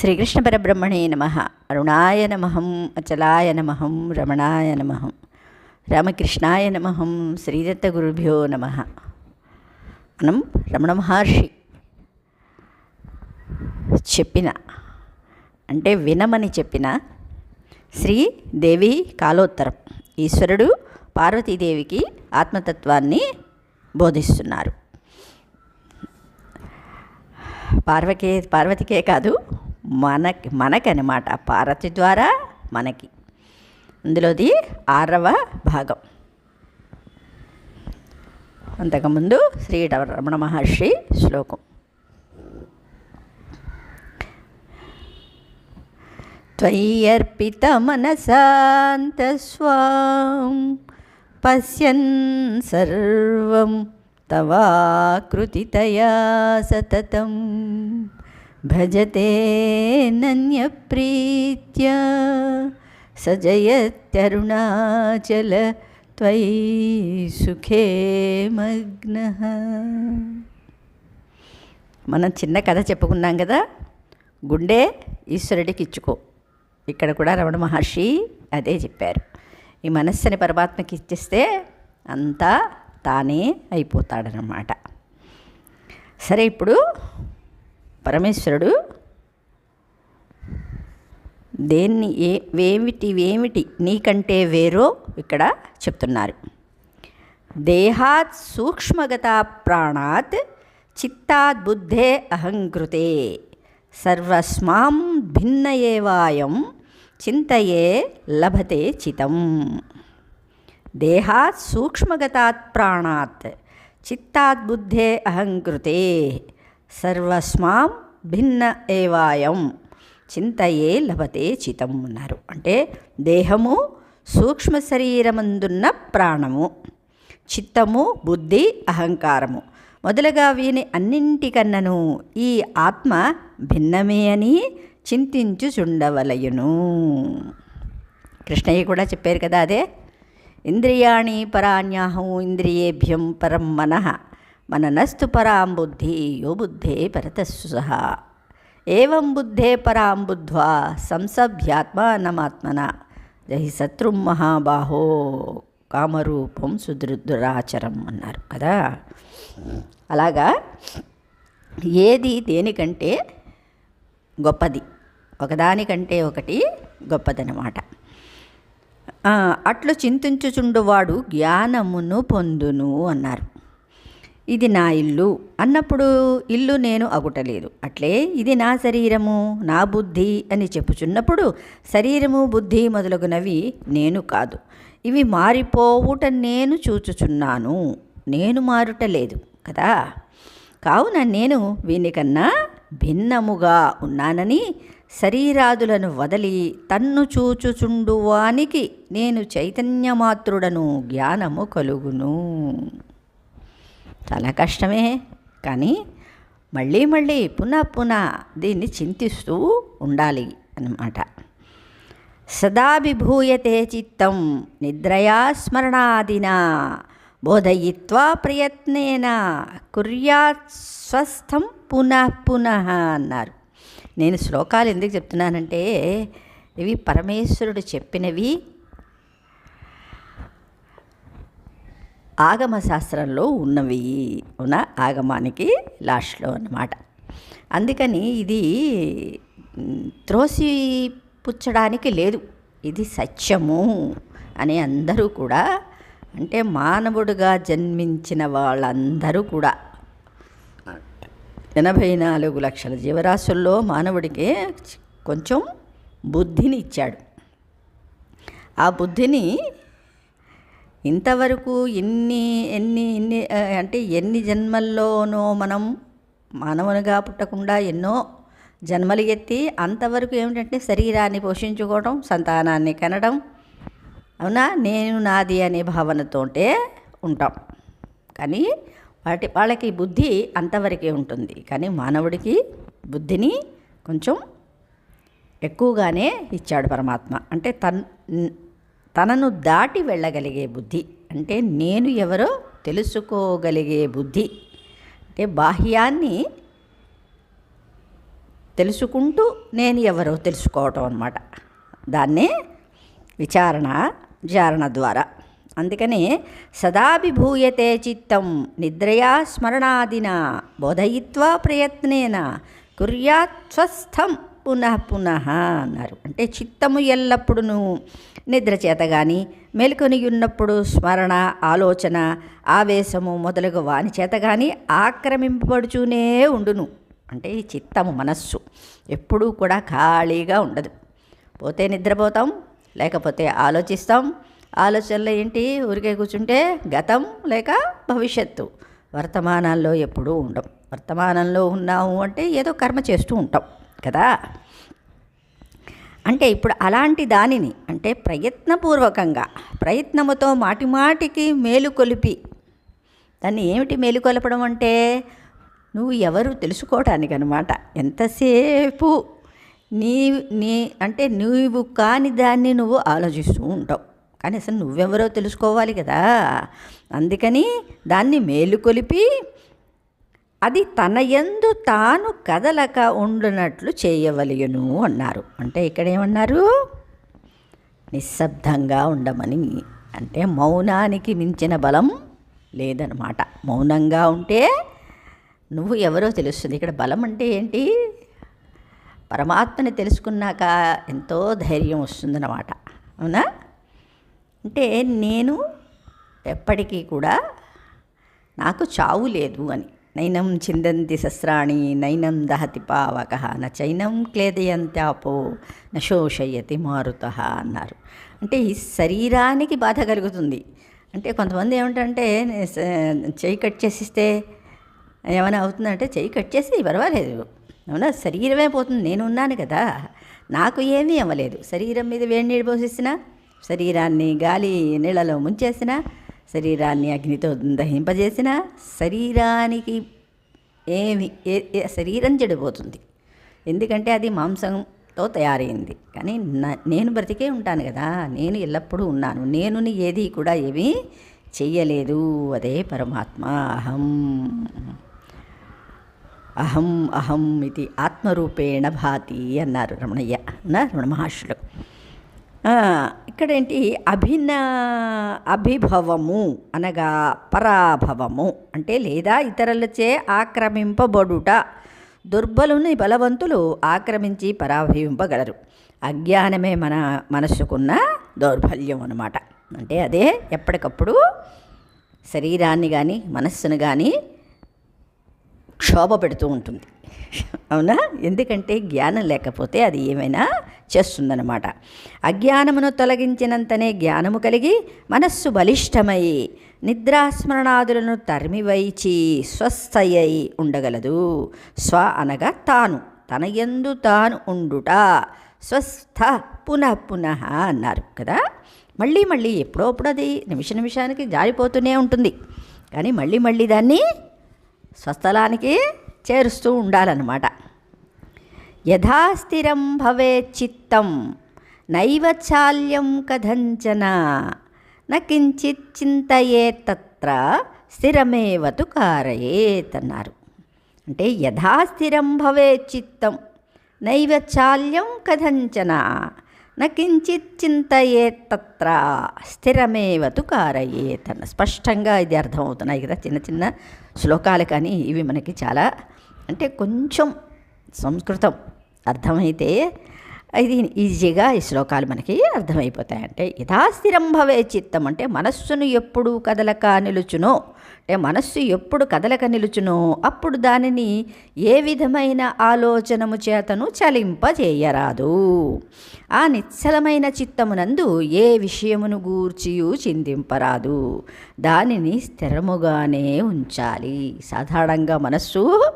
శ్రీకృష్ణ పరబ్రహ్మణే నమ. అరుణాయ నమహం అచలాయ నమహం రమణాయ నమహం రామకృష్ణాయ నమహం శ్రీదత్త గురుభ్యో నమ. మనం రమణ మహర్షి చెప్పిన అంటే వినమని చెప్పిన శ్రీదేవి కాలోత్తరం. ఈశ్వరుడు పార్వతీదేవికి ఆత్మతత్వాన్ని బోధిస్తున్నారు. పార్వకే పార్వతికే కాదు మనకి మనకనమాట పార్వతి ద్వారా మనకి అందులోది ఆరవ భాగం అంతకుముందు శ్రీ రమణ మహర్షి శ్లోకం त्वय्यर्पितमनसान्तस्वां पश्यन् सर्वं तवाकृतितया सततं భజతే సజయత్యరుణాచల త్వయి సుఖే మగ్న. మనం చిన్న కథ చెప్పుకున్నాం కదా గుండె ఈశ్వరుడికి ఇచ్చుకో. ఇక్కడ కూడా రమణ మహర్షి అదే చెప్పారు. ఈ మనస్సుని పరమాత్మకి ఇచ్చేస్తే అంతా తానే అయిపోతాడనమాట సరే ఇప్పుడు పరమేశ్వరుడు దేన్ని ఏ వేమిటి వేమిటి నీకంటే వేరో ఇక్కడ చెప్తున్నారు. దేహాత్ సూక్ష్మగత ప్రాణాత్ చిత్తాద్ బుద్ధే అహంకృతే. సర్వస్మాం భిన్న ఏవాయం చింతయే లభతే చితం. దేహాత్ సూక్ష్మగతాత్ ప్రాణాత్ చిత్తాద్ బుద్ధే అహంకృతే. సర్వస్మాం భిన్న ఏవాయం. చింతయే లభతే చితం ఉన్నారు అంటే దేహము సూక్ష్మ శరీరమందున్న ప్రాణము. చిత్తము బుద్ధి అహంకారము. మొదలుగా వీని అన్నింటికన్నను ఈ ఆత్మ భిన్నమే అని చింతించుచుండవలయును. కృష్ణయ్య కూడా చెప్పారు కదా అదే. ఇంద్రియాణి పరాణ్యాహం ఇంద్రియేభ్యం పరం మనః. మననస్తు పరాం బుద్ధి యో బుద్ధే పరతస్సు సహా. ఏం బుద్ధే పరాం బుద్ధ్వా సంసభ్యాత్మానమాత్మన. జహి శత్రు మహాబాహో కామరూపం సుదృదురాచరం అన్నారు కదా. అలాగా ఏది దేనికంటే గొప్పది ఒకదానికంటే ఒకటి గొప్పదనమాట. అట్లు చింతించుచుండువాడు జ్ఞానమును పొందును అన్నారు. ఇది నా ఇల్లు అన్నప్పుడు ఇల్లు నేను అగుటలేదు. అట్లే ఇది నా శరీరము నా బుద్ధి అని చెప్పుచున్నప్పుడు శరీరము బుద్ధి మొదలగునవి నేను కాదు. ఇవి మారిపోవుట నేను చూచుచున్నాను. నేను మారుట లేదు కదా? కావున నేను వీనికన్నా భిన్నముగా ఉన్నానని శరీరాదులను వదలి తన్ను చూచుచుండువానికి నేను చైతన్యమాత్రుడను జ్ఞానము కలుగును. చాలా కష్టమే కానీ మళ్ళీ మళ్ళీ పునః పునః దీన్ని చింతిస్తూ ఉండాలి అన్నమాట. సదాభిభూయతే చిత్తం నిద్రయా స్మరణాదినా బోధయిత్వా ప్రయత్నేన కుర్యాత్ స్వస్థం పునః పునః అన్నారు. నేను శ్లోకాలు ఎందుకు చెప్తున్నానంటే ఇవి పరమేశ్వరుడు చెప్పినవి ఆగమ శాస్త్రంలో ఉన్నవి. ఉన్న ఆగమానికి లాస్ట్లో అన్నమాట. అందుకని ఇది త్రోసి పుచ్చడానికి లేదు. ఇది సత్యము అని అందరూ కూడా అంటే మానవుడుగా జన్మించిన వాళ్ళందరూ కూడా. ఎనభై నాలుగు లక్షల జీవరాశుల్లో మానవుడికి కొంచెం బుద్ధిని ఇచ్చాడు. ఆ బుద్ధిని ఇంతవరకు ఎన్ని ఎన్ని ఎన్ని అంటే ఎన్ని జన్మల్లోనో మనం మానవునిగా పుట్టకుండా ఎన్నో జన్మలు ఎత్తి అంతవరకు ఏమిటంటే శరీరాన్ని పోషించుకోవడం సంతానాన్ని కనడం అవునా? నేను నాది అనే భావనతోటే ఉంటాం. కానీ వాటి వాళ్ళకి బుద్ధి అంతవరకే ఉంటుంది. కానీ మానవుడికి బుద్ధిని కొంచెం ఎక్కువగానే ఇచ్చాడు పరమాత్మ. అంటే తన్ తనను దాటి వెళ్ళగలిగే బుద్ధి. అంటే నేను ఎవరో తెలుసుకోగలిగే బుద్ధి. అంటే బాహ్యాన్ని తెలుసుకుంటూ నేను ఎవరో తెలుసుకోవటం అనమాట దాన్నే విచారణ విచారణ ద్వారా. అందుకని సదాభిభూయతే చిత్తం నిద్రయా స్మరణాదిన బోధయిత్వా ప్రయత్నేన కుర్యాత్ స్వస్థం పునః పునః అన్నారు. అంటే చిత్తము ఎల్లప్పుడూ నిద్ర చేత కానీ మెలుకొని ఉన్నప్పుడు స్మరణ ఆలోచన ఆవేశము మొదలగు వాని చేత కానీ ఆక్రమింపబడుచూనే ఉండును. అంటే ఈ చిత్తము మనస్సు ఎప్పుడూ కూడా ఖాళీగా ఉండదు. పోతే నిద్రపోతాం లేకపోతే ఆలోచిస్తాం. ఆలోచనలు ఏంటి? ఊరికే కూర్చుంటే గతం లేక భవిష్యత్తు. వర్తమానాల్లో ఎప్పుడూ ఉండం. వర్తమానంలో ఉన్నాము అంటే ఏదో కర్మ చేస్తూ ఉంటాం. కదా? అంటే ఇప్పుడు అలాంటి దానిని అంటే ప్రయత్నపూర్వకంగా ప్రయత్నముతో మాటిమాటికి మేలుకొలిపి దాన్ని ఏమిటి మేలుకొలపడం అంటే? నువ్వు ఎవరు తెలుసుకోవటానికి అనమాట ఎంతసేపు నీ నీ అంటే నువ్వు కాని దాన్ని నువ్వు ఆలోచిస్తూ ఉంటావు. కానీ అసలు నువ్వెవరో తెలుసుకోవాలి కదా? అందుకని దాన్ని మేలుకొలిపి అది తన యందు తాను కదలక ఉండునట్లు చేయవలయును అన్నారు. అంటే ఇక్కడ ఏమన్నారు నిశ్శబ్దంగా ఉండమని. అంటే మౌనానికి మించిన బలం లేదనమాట. మౌనంగా ఉంటే నువ్వు ఎవరో తెలుస్తుంది. ఇక్కడ బలం అంటే ఏంటి? పరమాత్మని తెలుసుకున్నాక ఎంతో ధైర్యం వస్తుందన్నమాట. అవునా? అంటే నేను ఎప్పటికీ కూడా నాకు చావు లేదు అని. నైనం చిందంతి శస్త్రాణి నైనం దహతి పావక న చైనం క్లేదయంత్యాపో న శోషయతి మారుత అన్నారు. అంటే ఈ శరీరానికి బాధ కలుగుతుంది. అంటే కొంతమంది ఏమిటంటే చెయ్యి కట్ చేసిస్తే ఏమైనా అవుతుందంటే చెయ్యి కట్ చేసి పర్వాలేదు. అవునా? శరీరమే పోతుంది. నేను ఉన్నాను కదా. నాకు ఏమీ అవ్వలేదు. శరీరం మీద వేడి నీళ్ళు పోసిస్తున్నా శరీరాన్ని గాలి నీళ్ళలో ముంచేసినా శరీరాన్ని అగ్నితో దహింపజేసిన శరీరానికి ఏమి ఏ- శరీరం చెడిపోతుంది. ఎందుకంటే అది మాంసంతో తయారైంది. కానీ నేను బ్రతికే ఉంటాను కదా నేను ఎల్లప్పుడూ ఉన్నాను. నేనుని ఏది కూడా ఏమీ చెయ్యలేదు. అదే పరమాత్మ. అహం. అహం అహం ఇది ఆత్మరూపేణ భాతి అన్నారు రమణయ్య అన్నారు రమణ మహర్షులు. ఇక్కడేంటి? అభిన అభిభవము అనగా పరాభవము. అంటే లేదా ఇతరులచే ఆక్రమింపబడుట. దుర్బలుని బలవంతులు ఆక్రమించి పరాభవింపగలరు. అజ్ఞానమే మన మనస్సుకున్న దౌర్బల్యం అనమాట అంటే అదే ఎప్పటికప్పుడు శరీరాన్ని కానీ మనస్సును కానీ క్షోభ పెడుతూ ఉంటుంది. అవునా? ఎందుకంటే జ్ఞానం లేకపోతే అది ఏమైనా చేస్తుందన్నమాట అజ్ఞానమును తొలగించినంతనే జ్ఞానము కలిగి మనస్సు బలిష్టమై నిద్రాస్మరణాదులను తరిమివైచి స్వస్థయై ఉండగలదు. స్వ అనగా తాను తన ఎందు తాను ఉండుట. స్వస్థ పునః పునః అన్నారు కదా. మళ్ళీ మళ్ళీ ఎప్పుడప్పుడు అది నిమిష నిమిషానికి జారిపోతూనే ఉంటుంది. కానీ మళ్ళీ మళ్ళీ దాన్ని స్వస్థలానికి చేరుస్తూ ఉండాలన్నమాట. యథాస్థిరం భవే చిత్తం నైవ చాల్యం కథంచన. నకించిత్ చింతయే తత్ర స్థిరమేవతు కారయేత్ అన్నారు. అంటే యథాస్థిరం భవే చిత్తం నైవ చాల్యం కథంచన. నకించిత్ చింతయే తత్ర స్థిరమేవతు కారయేత్ అన్న. స్పష్టంగా ఇది అర్థమవుతున్నాయి కదా చిన్న చిన్న శ్లోకాలు కానీ ఇవి మనకి చాలా అంటే కొంచెం సంస్కృతం అర్థమైతే ఇది ఈజీగా ఈ శ్లోకాలు మనకి అర్థమైపోతాయి. అంటే యథాస్థిరం భవే చిత్తం అంటే మనస్సును ఎప్పుడు కదలక నిలుచునో అంటే మనస్సు ఎప్పుడు కదలక నిలుచునో అప్పుడు దానిని ఏ విధమైన ఆలోచనము చేతను చలింపజేయరాదు. ఆ నిశ్చలమైన చిత్తమునందు ఏ విషయమును గూర్చియు చింతింపరాదు. దానిని స్థిరముగానే ఉంచాలి. సాధారణంగా మనస్సు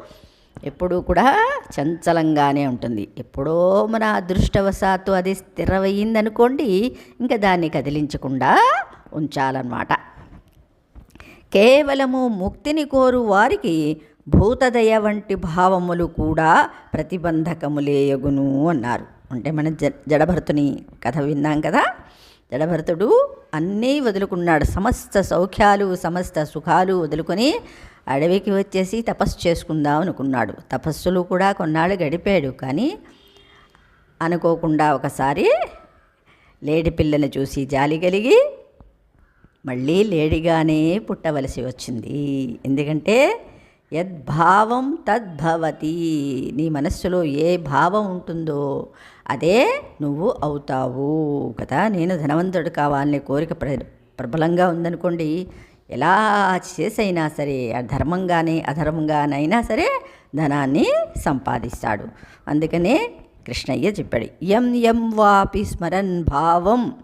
ఎప్పుడూ కూడా చంచలంగానే ఉంటుంది. ఎప్పుడో మన అదృష్టవశాత్తు అది స్థిరమయ్యిందనుకోండి ఇంకా దాన్ని కదిలించకుండా ఉంచాలన్నమాట. కేవలము ముక్తిని కోరు వారికి భూతదయ వంటి భావములు కూడా ప్రతిబంధకములేయగును అన్నారు. అంటే మన జ జడభరతుని కథ విన్నాం కదా? జడభరతుడు అన్నీ వదులుకున్నాడు. సమస్త సౌఖ్యాలు సమస్త సుఖాలు వదులుకొని అడవికి వచ్చేసి తపస్సు చేసుకుందాం అనుకున్నాడు. తపస్సులు కూడా కొన్నాళ్ళు గడిపాడు. కానీ అనుకోకుండా ఒకసారి లేడి పిల్లని చూసి జాలి కలిగి మళ్ళీ లేడిగానే పుట్టవలసి వచ్చింది. ఎందుకంటే యద్భావం తద్భవతి నీ మనస్సులో ఏ భావం ఉంటుందో అదే నువ్వు అవుతావు కదా. నేను ధనవంతుడు కావాలనే కోరిక ప్ర ప్రబలంగా ఉందనుకోండి ఎలా చేసైనా సరే ధర్మంగానే అధర్మంగానైనా సరే ధనాన్ని సంపాదిస్తాడు. అందుకనే కృష్ణయ్య చెప్పాడు ఎం ఎం వాపి స్మరన్ భావం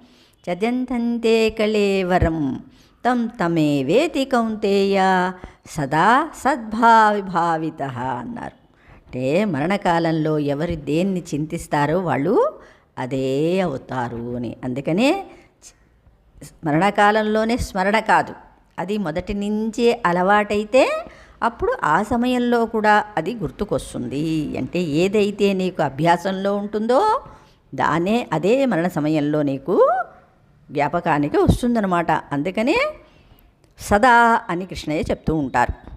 చదంతంతే కళేవరం తం తమే వేతి కౌంతేయ సదా సద్భావిభావిత అన్నారు. అంటే మరణకాలంలో ఎవరు దేన్ని చింతిస్తారో వాళ్ళు అదే అవుతారు అని. అందుకనే మరణకాలంలోనే స్మరణ కాదు. అది మొదటి నుంచే అలవాటైతే అప్పుడు ఆ సమయంలో కూడా అది గుర్తుకొస్తుంది. అంటే ఏదైతే నీకు అభ్యాసంలో ఉంటుందో దానే అదే మరణ సమయంలో నీకు జ్ఞాపకానికి వస్తుందన్నమాట. అందుకనే సదా అని కృష్ణయ్య చెప్తూ ఉంటారు.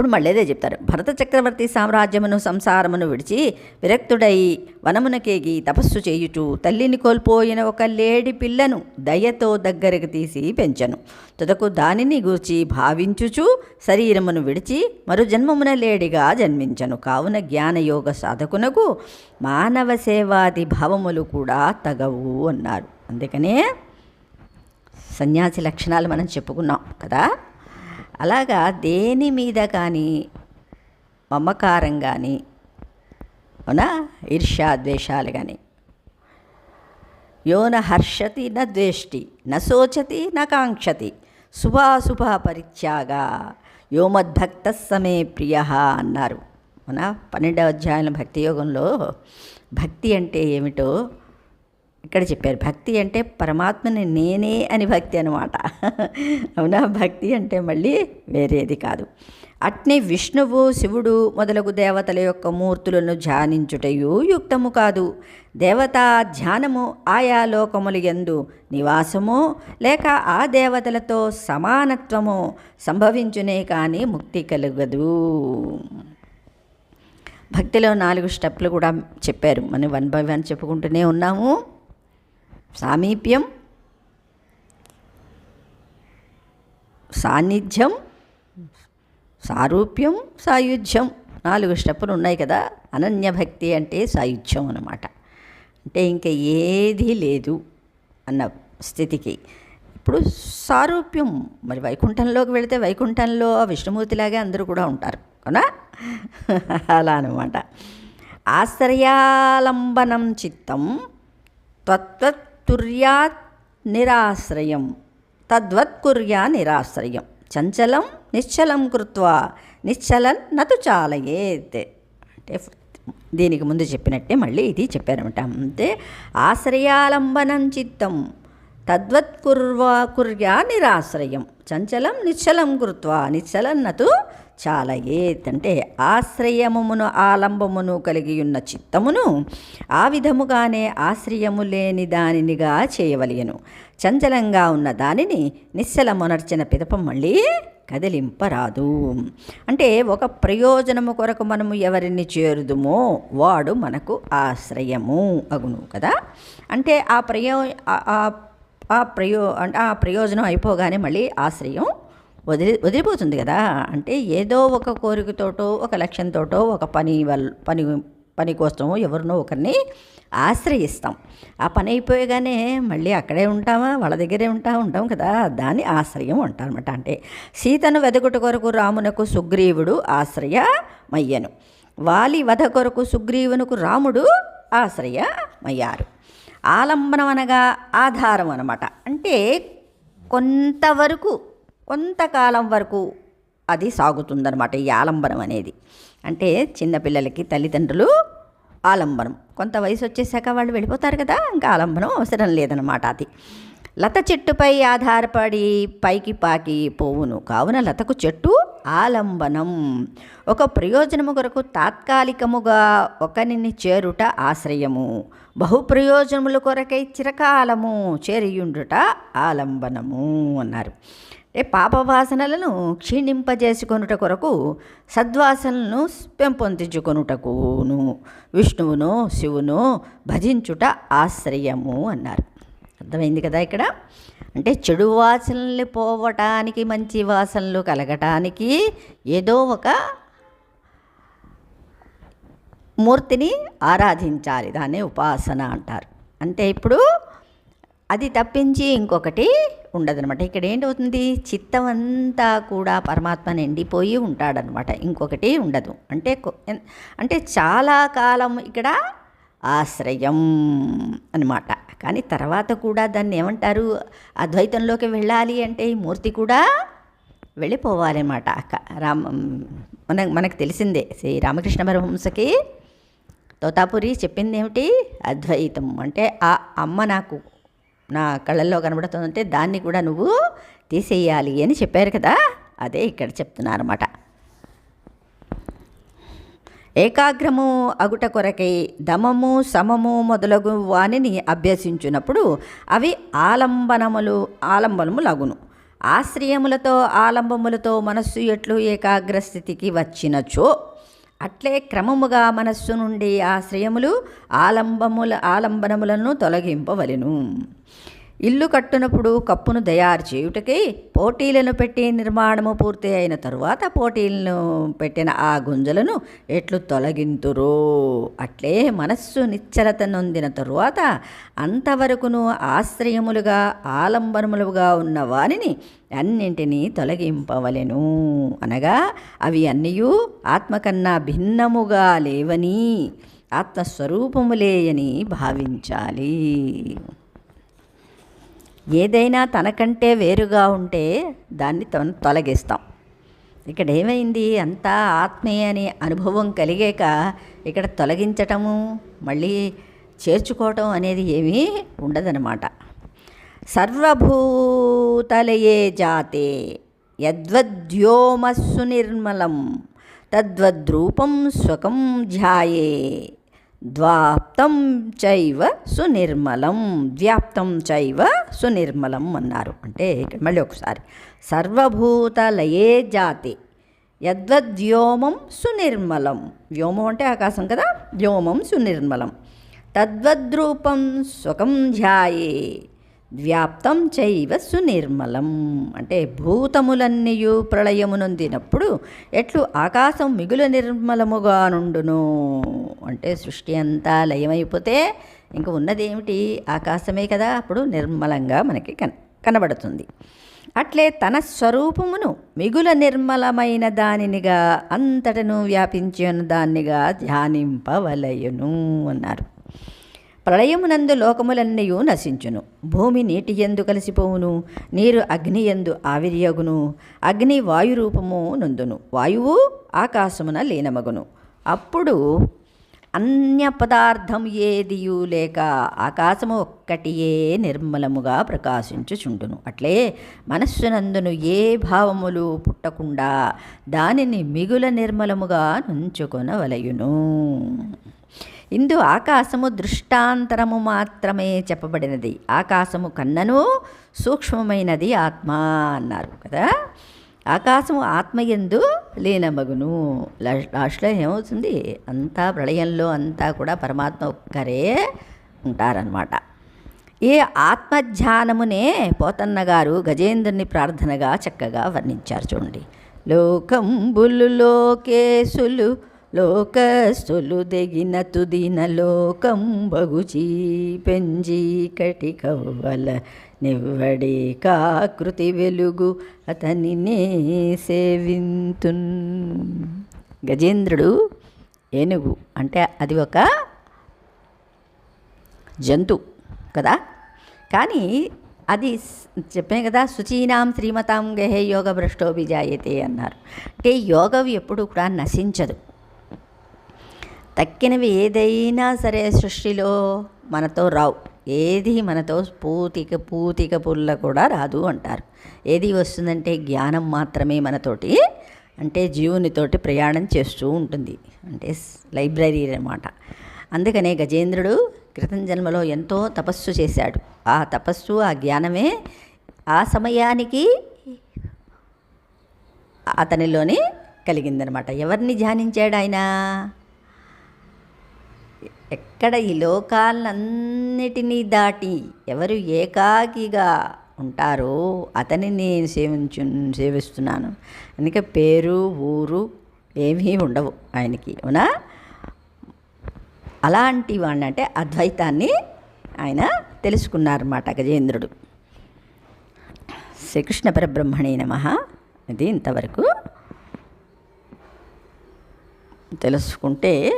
ఇప్పుడు మళ్ళీ అదే చెప్తారు. భరత చక్రవర్తి సామ్రాజ్యమును సంసారమును విడిచి విరక్తుడై వనమునకేగి తపస్సు చేయుచు తల్లిని కోల్పోయిన ఒక లేడి పిల్లను దయతో దగ్గరకు తీసి పెంచను. తుదకు దానిని గూర్చి భావించుచు శరీరమును విడిచి మరు జన్మమున లేడిగా జన్మించను. కావున జ్ఞానయోగ సాధకునకు మానవ సేవాది భావములు కూడా తగవు అన్నారు. అందుకనే సన్యాసి లక్షణాలు మనం చెప్పుకున్నాం కదా? అలాగా దేని మీద కానీ మమకారం కానీ అవునా? ఈర్ష్యా ద్వేషాలు కానీ. యో హర్షతి న ద్వేష్టి న శోచతి న కాంక్షతి శుభాశుభ పరిత్యాగ యోమద్భక్త సమే ప్రియ అన్నారు. అవునా? పన్నెండవ అధ్యాయం భక్తి యోగంలో భక్తి అంటే ఏమిటో ఇక్కడ చెప్పారు భక్తి అంటే పరమాత్మని నేనే అని భక్తి అనమాట అవునా? భక్తి అంటే మళ్ళీ వేరేది కాదు. అట్ని విష్ణువు శివుడు మొదలగు దేవతల యొక్క మూర్తులను ధ్యానించుటయు యుక్తము కాదు. దేవతా ధ్యానము ఆయా లోకములు ఎందు నివాసము లేక ఆ దేవతలతో సమానత్వము సంభవించునే కానీ ముక్తి కలుగదు. భక్తిలో నాలుగు స్టెప్లు కూడా చెప్పారు. మనం వన్ బై వన్ చెప్పుకుంటూనే ఉన్నాము. సామీప్యం సాన్నిధ్యం సారూప్యం సాయుధ్యం నాలుగు స్టెప్పులు ఉన్నాయి కదా. అనన్య భక్తి అంటే సాయుధ్యం అన్నమాట. అంటే ఇంకా ఏదీ లేదు అన్న స్థితికి. ఇప్పుడు సారూప్యం మరి వైకుంఠంలోకి వెళితే వైకుంఠంలో విష్ణుమూర్తిలాగే అందరూ కూడా ఉంటారు. అవునా? అలా అనమాట ఆశ్రయాలంబనం చిత్తం తుర్యాత్ నిరాశ్రయం. తద్వత్ కుర్యా నిరాశ్రయం. చంచలం నిశ్చలం కృత్వా నిశ్చలన్ నతు చాలయేత్. అంటే దీనికి ముందు చెప్పినట్టే మళ్ళీ ఇది చెప్పారనమాట అంటే ఆశ్రయాలంబనం చిత్తం. తద్వత్ కుర్వా కుర్యా నిరాశ్రయం. చంచలం నిశ్చలం కృత్వా నిశ్చలన్నతు చాలా ఏదంటే ఆశ్రయమును ఆలంబమును కలిగి ఉన్న చిత్తమును ఆ విధముగానే ఆశ్రయము లేని దానినిగా చేయవలయను. చంచలంగా ఉన్న దానిని నిశ్చలమునర్చిన పిదప మళ్ళీ కదిలింపరాదు. అంటే ఒక ప్రయోజనము కొరకు మనము ఎవరిని చేరుదుమో వాడు మనకు ఆశ్రయము అగును కదా. అంటే ఆ ప్రయో ఆ ప్రయో అంటే ఆ ప్రయోజనం అయిపోగానే మళ్ళీ ఆశ్రయం వదిలి వదిలిపోతుంది కదా. అంటే ఏదో ఒక కోరికతోటో ఒక లక్ష్యంతోటో ఒక పని వల్ పని పని కోసమో ఎవరినో ఒకరిని ఆశ్రయిస్తాం. ఆ పని అయిపోయగానే మళ్ళీ అక్కడే ఉంటామా? వాళ్ళ దగ్గరే ఉంటా ఉంటాం కదా. దాన్ని ఆశ్రయం అంటారనమాట అంటే సీతను వెదకుట కొరకు రామునకు సుగ్రీవుడు ఆశ్రయమయ్యను. వాలి వధ కొరకు సుగ్రీవునకు రాముడు ఆశ్రయమయ్యారు. ఆలంబనం అనగా ఆధారం అనమాట అంటే కొంతవరకు కొంతకాలం వరకు అది సాగుతుందనమాట ఈ ఆలంబనం అనేది. అంటే చిన్నపిల్లలకి తల్లిదండ్రులు ఆలంబనం కొంత వయసు వచ్చేసాక వాళ్ళు వెళ్ళిపోతారు కదా ఇంకా ఆలంబనం అవసరం లేదనమాట అది. లత చెట్టుపై ఆధారపడి పైకి పాకి పోవును. కావున లతకు చెట్టు ఆలంబనం. ఒక ప్రయోజనము కొరకు తాత్కాలికముగా ఒకరిని చేరుట ఆశ్రయము. బహు ప్రయోజనముల కొరకై చిరకాలము చేరియుండుట ఆలంబనము అన్నారు. అంటే పాపవాసనలను క్షీణింపజేసుకొనుట కొరకు సద్వాసనలను పెంపొందించుకొనుటకును విష్ణువును శివును భజించుట ఆశ్రయము అన్నారు. అర్థమైంది కదా ఇక్కడ? అంటే చెడు వాసనలు పోవటానికి మంచి వాసనలు కలగటానికి ఏదో ఒక మూర్తిని ఆరాధించాలి దాన్నే ఉపాసన అంటారు. అంటే ఇప్పుడు అది తప్పించి ఇంకొకటి ఉండదనమాట ఇక్కడ ఏంటవుతుంది? చిత్తం అంతా కూడా పరమాత్మ నిండిపోయి ఉంటాడనమాట ఇంకొకటి ఉండదు. అంటే అంటే చాలా కాలం ఇక్కడ ఆశ్రయం అనమాట కానీ తర్వాత కూడా దాన్ని ఏమంటారు? అద్వైతంలోకి వెళ్ళాలి అంటే ఈ మూర్తి కూడా వెళ్ళిపోవాలన్నమాట. క- రామ మన మనకు తెలిసిందే శ్రీ రామకృష్ణ పరమహంసకి తోతాపురి చెప్పింది ఏమిటి అద్వైతం. అంటే ఆ అమ్మ నాకు నా కళ్ళల్లో కనబడుతుందంటే దాన్ని కూడా నువ్వు తీసేయాలి అని చెప్పారు కదా? అదే ఇక్కడ చెప్తున్నారన్నమాట. ఏకాగ్రము అగుట కొరకై దమము సమము మొదలగు వానిని అభ్యసించినప్పుడు అవి ఆలంబనములు ఆలంబనము లగును ఆశ్రయములతో ఆలంబములతో మనస్సు ఎట్లు ఏకాగ్ర స్థితికి వచ్చినచో అట్లే క్రమముగా మనస్సు నుండి ఆశ్రయములు ఆలంబముల ఆలంబనములను తొలగింపవలెను. ఇల్లు కట్టునప్పుడు కప్పును తయారు చేయుటకై పోటీలను పెట్టి నిర్మాణము పూర్తి అయిన తరువాత పోటీలను పెట్టిన ఆ గుంజలను ఎట్లు తొలగింతురు. అట్లే మనస్సు నిశ్చలత నొందిన తరువాత అంతవరకును ఆశ్రయములుగా ఆలంబనములుగా ఉన్న వారిని అన్నింటినీ తొలగింపవలెను. అనగా అవి అన్నయూ ఆత్మకన్నా భిన్నముగా లేవని ఆత్మస్వరూపములేయని భావించాలి. ఏదైనా తనకంటే వేరుగా ఉంటే దాన్ని తొలగిస్తాం. ఇక్కడ ఏమైంది? అంతా ఆత్మీయ అనే అనుభవం కలిగాక ఇక్కడ తొలగించటము మళ్ళీ చేర్చుకోవటం అనేది ఏమీ ఉండదనమాట సర్వభూతలయే జాతే యద్వద్యోమస్సు నిర్మలం తద్వద్రూపం స్వకం ధ్యాయే. ద్వాప్తం చైవ సునిర్మలం వ్యాప్తం చైవ సునిర్మలం అన్నారు. అంటే మళ్ళీ ఒకసారి సర్వభూతలయే జాతి యద్వద్వ్యోమం సునిర్మలం. వ్యోమం అంటే ఆకాశం కదా? వ్యోమం సునిర్మలం. తద్వద్రూపం సుఖం ధ్యాయే. వ్యాప్తం చైవ సునిర్మలం. అంటే భూతములన్నీయు ప్రళయమునొందినప్పుడు ఎట్లు ఆకాశం మిగులు నిర్మలముగా నుండును. అంటే సృష్టి అంతా లయమైపోతే ఇంక ఉన్నదేమిటి? ఆకాశమే కదా అప్పుడు నిర్మలంగా మనకి కన్ కనబడుతుంది. అట్లే తన స్వరూపమును మిగుల నిర్మలమైన దానినిగా అంతటను వ్యాపించిన దాన్నిగా ధ్యానింపవలయును అన్నారు. ప్రళయమునందు లోకములన్నయు నశించును. భూమి నీటి ఎందు కలిసిపోవును నీరు అగ్ని ఎందు ఆవిర్యగును. అగ్ని వాయు రూపము నుందును. వాయువు ఆకాశమున లీనమగును. అప్పుడు అన్య పదార్థం ఏదియు లేక ఆకాశము ఒక్కటియే నిర్మలముగా ప్రకాశించుచుండును. అట్లే మనస్సునందును ఏ భావములు పుట్టకుండా దానిని మిగుల నిర్మలముగా నుంచుకొనవలయును. ఇందు ఆకాశము దృష్టాంతరము మాత్రమే చెప్పబడినది. ఆకాశము కన్నను సూక్ష్మమైనది ఆత్మ అన్నారు కదా. ఆకాశము ఆత్మయందు లీనమగును. లాస్ట్లో ఏమవుతుంది? అంతా ప్రళయంలో అంతా కూడా పరమాత్మ ఒక్కరే ఉంటారనమాట ఈ ఆత్మధ్యానమునే పోతన్న గారు గజేంద్రుని ప్రార్థనగా చక్కగా వర్ణించారు చూడండి. లోకంబులు లోకేశులు లోకస్తులు దెగిన తుదిన లోకం బగుచీ పెంజీ కటి కవ్వల నివ్వడే కాకృతి వెలుగు అతనినే సేవింతున్. గజేంద్రుడు ఏనుగు అంటే అది ఒక జంతు కదా? కానీ అది చెప్పాను కదా శుచీనాం శ్రీమతాం గహే యోగ భ్రష్టోభిజాయతే అన్నారు. అంటే యోగం ఎప్పుడు కూడా నశించదు. తక్కినవి ఏదైనా సరే సృష్టిలో మనతో రావు. ఏది మనతో పూతిక పూతిక పుల్ల కూడా రాదు అంటారు. ఏది వస్తుందంటే జ్ఞానం మాత్రమే మనతోటి అంటే జీవునితోటి ప్రయాణం చేస్తూ ఉంటుంది. అంటే లైబ్రరీ అనమాట అందుకనే గజేంద్రుడు క్రితం జన్మలో ఎంతో తపస్సు చేశాడు. ఆ తపస్సు ఆ జ్ఞానమే ఆ సమయానికి అతనిలోని కలిగిందనమాట ఎవరిని ధ్యానించాడు ఆయన? ఎక్కడ ఈ లోకాలన్నిటినీ దాటి ఎవరు ఏకాకిగా ఉంటారో అతని నేను సేవించు సేవిస్తున్నాను. అందుకే పేరు ఊరు ఏమీ ఉండవు ఆయనకి. అవునా? అలాంటి వాడిని అంటే అద్వైతాన్ని ఆయన తెలుసుకున్నారన్నమాట గజేంద్రుడు. శ్రీకృష్ణ పరబ్రహ్మణే నమ. ఇది ఇంతవరకు తెలుసుకుంటే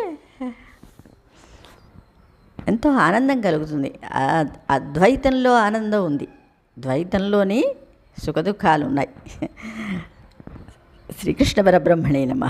ఎంతో ఆనందం కలుగుతుంది. అద్వైతంలో ఆనందం ఉంది. ద్వైతంలోని సుఖదుఖాలు ఉన్నాయి శ్రీకృష్ణ పరబ్రహ్మణే నమ.